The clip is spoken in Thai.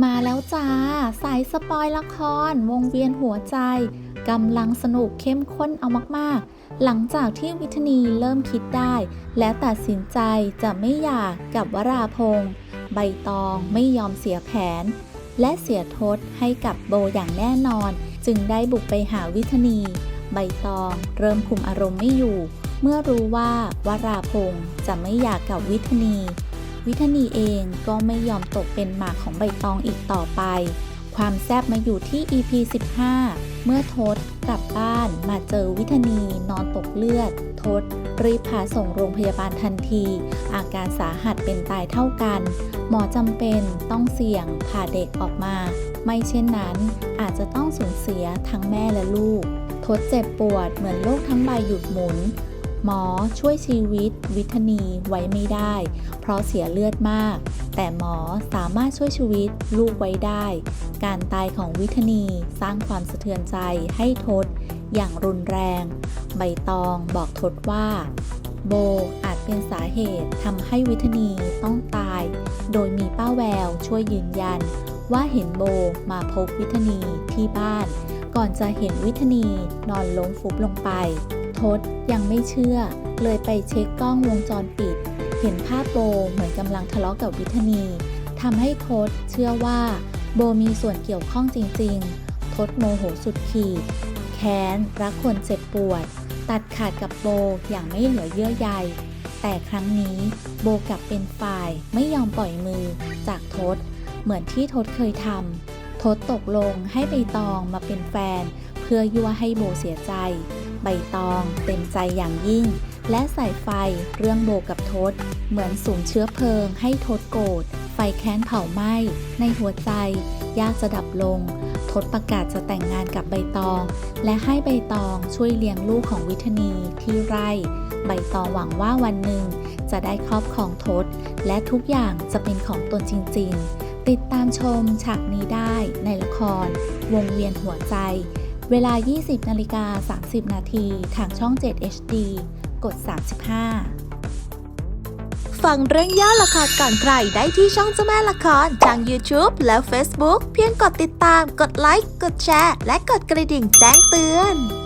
มาแล้วจ้า สายสปอยละคร วงเวียนหัวใจกำลังสนุกเข้มข้นเอามากๆ หลังจากที่วิทนีเริ่มคิดได้ และตัดสินใจจะไม่หย่ากับวราพงษ์ใบตองไม่ยอมเสียแผน และเสียทศให้กับโบอย่างแน่นอน จึงได้บุกไปหาวิทนี ใบตองเริ่มคุมอารมณ์ไม่อยู่ เมื่อรู้ว่าวราพงษ์จะไม่หย่ากับวิทนี วิทนีเองก็ไม่ยอมตกเป็นหมากของใบตองอีกต่อไป ความแซบมาอยู่ที่ EP 15 เมื่อทศกลับบ้านมาเจอวิทนีนอนตกเลือด ทศรีบพาส่งโรงพยาบาลทันที อาการสาหัสเป็นตายเท่ากัน หมอจำเป็นต้องเสี่ยงผ่าเด็กออกมา ไม่เช่นนั้นอาจจะต้องสูญเสียทั้งแม่และลูก ทศเจ็บปวดเหมือนโลกทั้งใบหยุดหมุน หมอช่วยชีวิต วิทนีไว้ไม่ได้ เพราะเสียเลือดมาก แต่หมอสามารถช่วยชีวิตลูกไว้ได้ การตายของวิทนีสร้างความสะเทือนใจให้ทศอย่างรุนแรง ใบตองบอกทศว่า โบอาจเป็นสาเหตุทำให้วิทนีต้องตาย โดยมีป้าแววช่วยยืนยัน ว่าเห็นโบมาพบวิทนีที่บ้าน ก่อนจะเห็นวิทนีนอนล้มฟุบลงไป ทศยังไม่เชื่อ เลยไปเช็คกล้องวงจรปิด เห็นภาพโบเหมือนกำลังทะเลาะกับวิทนีทำให้ทศเชื่อว่า โบมีส่วนเกี่ยวข้องจริง ๆ ทศโมโหสุดขีด แค้นรักคนเจ็บปวด ตัดขาดกับโบอย่างไม่เหลือเยื่อใยแต่ครั้งนี้โบกลับเป็นฝ่ายไม่ยอมปล่อยมือจากทศเหมือนที่ทศเคยทำ ทศตกลงให้ใบตองมาเป็นแฟน เพื่อยั่วให้โบเสียใจ ใบตองเต็มใจอย่างยิ่ง และใส่ไฟเรื่องโบกับทศ เหมือนสูงเชื้อเพลิงให้ทศโกรธไฟแค้นเผาไหม้ในหัวใจ ยากจะดับลง ทศประกาศจะแต่งงานกับใบตอง และให้ใบตองช่วยเลี้ยงลูกของวิทนีที่ไร่ ใบตองหวังว่าวันหนึ่งจะได้ครอบครองทศ และทุกอย่างจะเป็นของตนจริง ๆ ติดตามชมฉากนี้ได้ในละคร วงเวียนหัวใจ เวลา 20นาฬิกา30 นาทีทางช่อง 7 HD กด 35 ฟังเรื่องย่อละครก่อนใครได้ที่ช่องเจ้าแม่ละคร ทาง YouTube และ Facebook เพียงกดติดตาม กดไลค์ กดแชร์ และกดกระดิ่งแจ้งเตือน